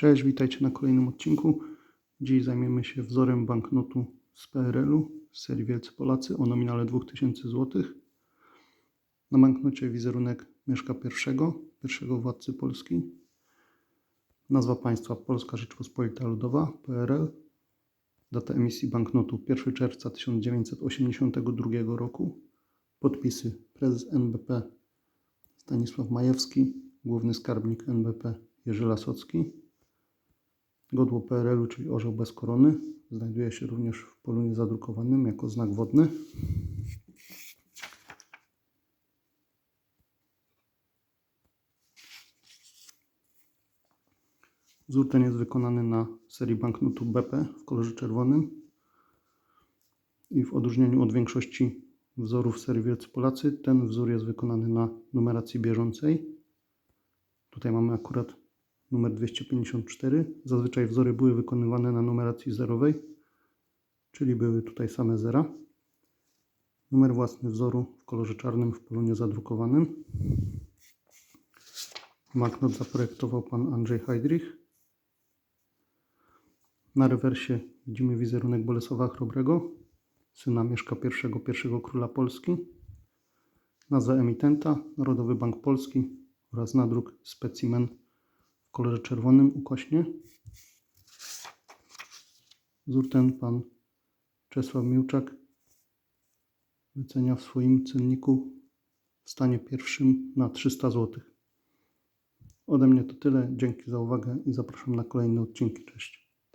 Cześć, witajcie na kolejnym odcinku. Dziś zajmiemy się wzorem banknotu z PRL-u z serii Wielcy Polacy o nominale 2000 zł. Na banknocie wizerunek Mieszka I, pierwszego władcy Polski. Nazwa państwa Polska Rzeczpospolita Ludowa, PRL. Data emisji banknotu 1 czerwca 1982 roku. Podpisy prezes NBP Stanisław Majewski, główny skarbnik NBP Jerzy Lasocki. Godło PRL-u, czyli orzeł bez korony, znajduje się również w polu niezadrukowanym jako znak wodny. Wzór ten jest wykonany na serii banknotu BP w kolorze czerwonym i w odróżnieniu od większości wzorów serii Wielcy Polacy, ten wzór jest wykonany na numeracji bieżącej. Tutaj mamy akurat numer 254. Zazwyczaj wzory były wykonywane na numeracji zerowej, czyli były tutaj same zera. Numer własny wzoru w kolorze czarnym w polu niezadrukowanym. Banknot zaprojektował pan Andrzej Heydrich. Na rewersie widzimy wizerunek Bolesława Chrobrego, syna Mieszka I, pierwszego króla Polski. Nazwa emitenta Narodowy Bank Polski oraz nadruk specimen w kolorze czerwonym ukośnie. Wzór ten pan Czesław Miłczak wycenia w swoim cenniku w stanie pierwszym na 300 zł. Ode mnie to tyle. Dzięki za uwagę i zapraszam na kolejne odcinki. Cześć.